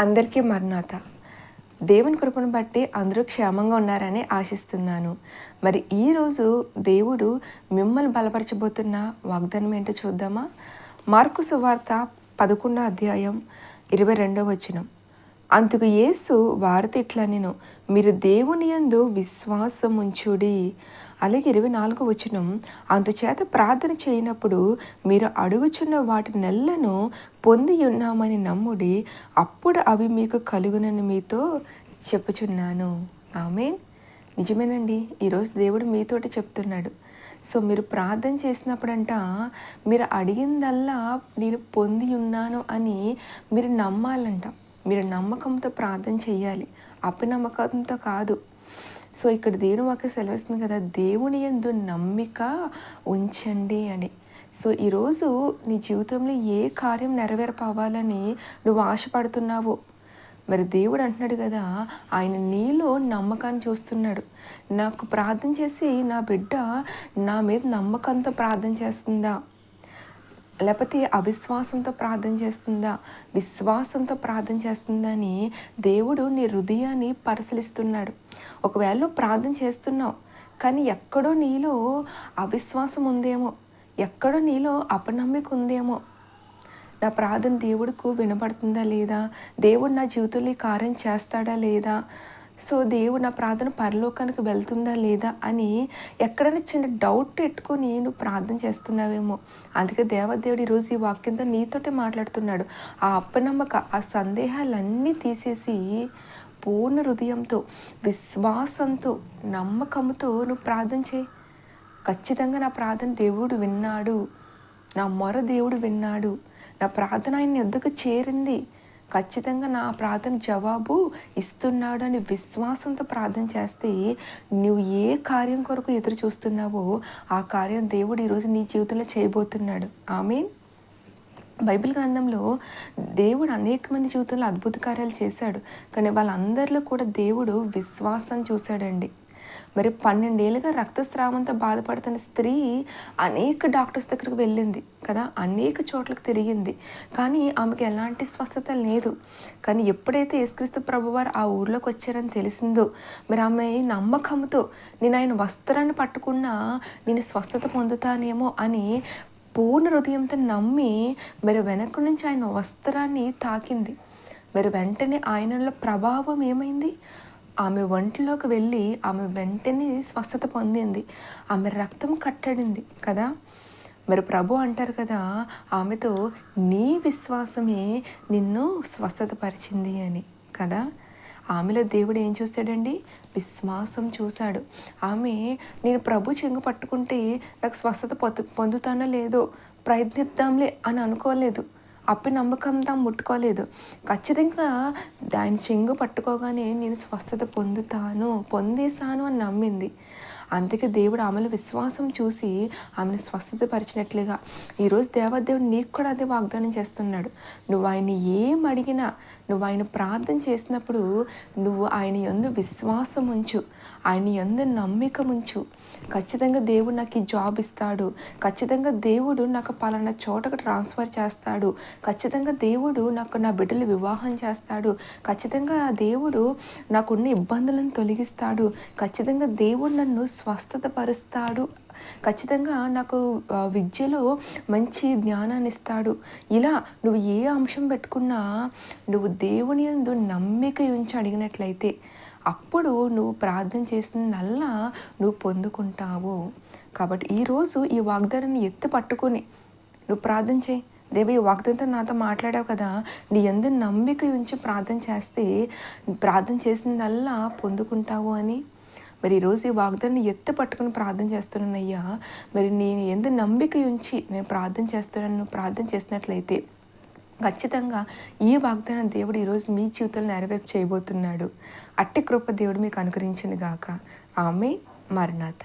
అందరికీ మర్నాథ దేవుని కృపను బట్టి అందరూ క్షేమంగా ఉన్నారని ఆశిస్తున్నాను. మరి ఈరోజు దేవుడు మిమ్మల్ని బలపరచబోతున్న వాగ్దానం ఏంటో చూద్దామా? మార్కు సువార్త పదకొండో అధ్యాయం ఇరవై రెండో వచనం. అందుకు యేసు వారితో ఇట్లా నేను మీరు దేవుని యందు విశ్వాసం ఉంచుడి అలాగే ఇరవై నాలుగు వచనం అందుచేత ప్రార్థన చేయనప్పుడు మీరు అడుగుచున్న వాటి నెలను పొంది ఉన్నామని నమ్ముడి అప్పుడు అవి మీకు కలుగునని మీతో చెప్పుచున్నాను. ఆమె నిజమేనండి. ఈరోజు దేవుడు మీతోటి చెప్తున్నాడు. సో మీరు ప్రార్థన చేసినప్పుడంట మీరు అడిగిందల్లా నేను పొంది ఉన్నాను అని మీరు నమ్మాలంట. మీరు నమ్మకంతో ప్రార్థన చేయాలి. అపనమ్మకంతో కాదు. సో ఇక్కడ దేవుని వాక్య సెలవిస్తుంది కదా దేవుని ఎందు నమ్మిక ఉంచండి అని. సో ఈరోజు నీ జీవితంలో ఏ కార్యం నెరవేరపోవాలని నువ్వు ఆశపడుతున్నావో మరి దేవుడు అంటున్నాడు కదా ఆయన నీలో నమ్మకాన్ని చూస్తున్నాడు. నాకు ప్రార్థన చేసి నా బిడ్డ నా మీద నమ్మకంతో ప్రార్థన చేస్తుందా? లేకపోతే అవిశ్వాసంతో ప్రార్థన చేస్తుందా? విశ్వాసంతో ప్రార్థన చేస్తుందా అని దేవుడు నీ హృదయాన్ని పరిశీలిస్తున్నాడు. ఒకవేళ నువ్వు ప్రార్థన చేస్తున్నావు కానీ ఎక్కడో నీలో అవిశ్వాసం ఉందేమో? ఎక్కడో నీలో అపనమ్మిక ఉందేమో? నా ప్రార్థన దేవుడికి వినబడుతుందా లేదా? దేవుడు నా జీవితంలో ఈ కార్యం చేస్తాడా లేదా? సో దేవుడు నా ప్రార్థన పరలోకానికి వెళ్తుందా లేదా అని ఎక్కడైనా చిన్న డౌట్ పెట్టుకొని నువ్వు ప్రార్థన చేస్తున్నావేమో. అందుకే దేవదేవుడు ఈరోజు ఈ వాక్యంతో నీతోటే మాట్లాడుతున్నాడు. ఆ అప్పనమ్మక ఆ సందేహాలన్నీ తీసేసి పూర్ణ హృదయంతో విశ్వాసంతో నమ్మకంతో నువ్వు ప్రార్థన చేయి. ఖచ్చితంగా నా ప్రార్థన దేవుడు విన్నాడు. నా మొర దేవుడు విన్నాడు. నా ప్రార్థన ఆయన ఎద్దుకు చేరింది. ఖచ్చితంగా నా ప్రార్థన జవాబు ఇస్తున్నాడు అని విశ్వాసంతో ప్రార్థన చేస్తే నువ్వు ఏ కార్యం కొరకు ఎదురు చూస్తున్నావో ఆ కార్యం దేవుడు ఈరోజు నీ జీవితంలో చేయబోతున్నాడు. ఆమె బైబిల్ గ్రంథంలో దేవుడు అనేక మంది జీవితంలో అద్భుత కార్యాలు చేశాడు. కానీ వాళ్ళందరిలో కూడా దేవుడు విశ్వాసం చూశాడండి. మరి పన్నెండేళ్ళుగా రక్తస్రావంతో బాధపడుతున్న స్త్రీ అనేక డాక్టర్స్ దగ్గరికి వెళ్ళింది కదా అనేక చోట్లకు తిరిగింది. కానీ ఆమెకి ఎలాంటి స్వస్థత లేదు. కానీ ఎప్పుడైతే యేసుక్రీస్తు ప్రభువారు ఆ ఊర్లోకి వచ్చారని తెలిసిందో మరి ఆమె నమ్మకంతో నేను ఆయన వస్త్రాన్ని పట్టుకున్నా నేను స్వస్థత పొందుతానేమో అని పూర్ణ హృదయంతో నమ్మి మరి వెనక నుంచి ఆయన వస్త్రాన్ని తాకింది. మరి వెంటనే ఆయనలో ప్రభావం ఏమైంది? ఆమె ఒంట్లోకి వెళ్ళి ఆమె వెంటనే స్వస్థత పొందింది. ఆమె రక్తం కట్టడింది కదా? మరి ప్రభు అంటారు కదా ఆమెతో నీ విశ్వాసమే నిన్ను స్వస్థత పరిచింది అని కదా? ఆమెలో దేవుడు ఏం చూశాడండి విశ్వాసం చూశాడు. ఆమె నేను ప్రభు చెంగు పట్టుకుంటే నాకు స్వస్థత పొందు పొందుతానో లేదో ప్రయత్నిద్దాంలే అని అనుకోలేదు. అప్పి నమ్మకంతో ముట్టుకోలేదు. ఖచ్చితంగా దాని చెంగు పట్టుకోగానే నేను స్వస్థత పొందుతాను పొందేశాను అని నమ్మింది. అందుకే దేవుడు ఆమెలో విశ్వాసం చూసి ఆమెను స్వస్థత పరిచినట్లుగా ఈరోజు దేవదేవుడు నీకు కూడా అదే వాగ్దానం చేస్తున్నాడు. నువ్వు ఆయన ఏం అడిగినా నువ్వు ఆయన ప్రార్థన చేసినప్పుడు నువ్వు ఆయన ఎందు విశ్వాసం ఉంచు. ఆయన ఎందు నమ్మిక ఉంచు. ఖచ్చితంగా దేవుడు నాకు ఈ జాబ్ ఇస్తాడు. ఖచ్చితంగా దేవుడు నాకు పలానా చోటకు ట్రాన్స్ఫర్ చేస్తాడు. ఖచ్చితంగా దేవుడు నాకు నా బిడ్డలు వివాహం చేస్తాడు. ఖచ్చితంగా ఆ దేవుడు నాకున్న ఇబ్బందులను తొలగిస్తాడు. ఖచ్చితంగా దేవుడు నన్ను స్వస్థత పరుస్తాడు ఖచ్చితంగా నాకు విద్యలో మంచి జ్ఞానాన్ని ఇస్తాడు ఇలా నువ్వు ఏ అంశం పెట్టుకున్నా నువ్వు దేవుని యందు నమ్మిక ఉంచి అడిగినట్లయితే అప్పుడు నువ్వు ప్రార్థన చేసినల్లా నువ్వు పొందుకుంటావు. కాబట్టి ఈరోజు ఈ వాగ్దానాన్ని ఎత్తి పట్టుకొని నువ్వు ప్రార్థన చేయి. దేవి ఈ వాగ్దంతో నాతో మాట్లాడావు కదా. నీ ఎందు నమ్మిక ఉంచి ప్రార్థన చేస్తే ప్రార్థన చేసిందల్లా పొందుకుంటావు అని మరి ఈరోజు ఈ వాగ్దాన్ని ఎత్తి పట్టుకుని ప్రార్థన చేస్తున్నానయ్యా మరి నేను ఎందు నమ్మిక ఉంచి నేను ప్రార్థన చేస్తున్నాను ప్రార్థన చేసినట్లయితే ఖచ్చితంగా ఈ వాగ్దానం దేవుడు ఈరోజు మీ జీవితంలో నెరవేర్పు చేయబోతున్నాడు. అట్టి కృప దేవుడు మీకు అనుకరించింది గాక. ఆమె మరణాథ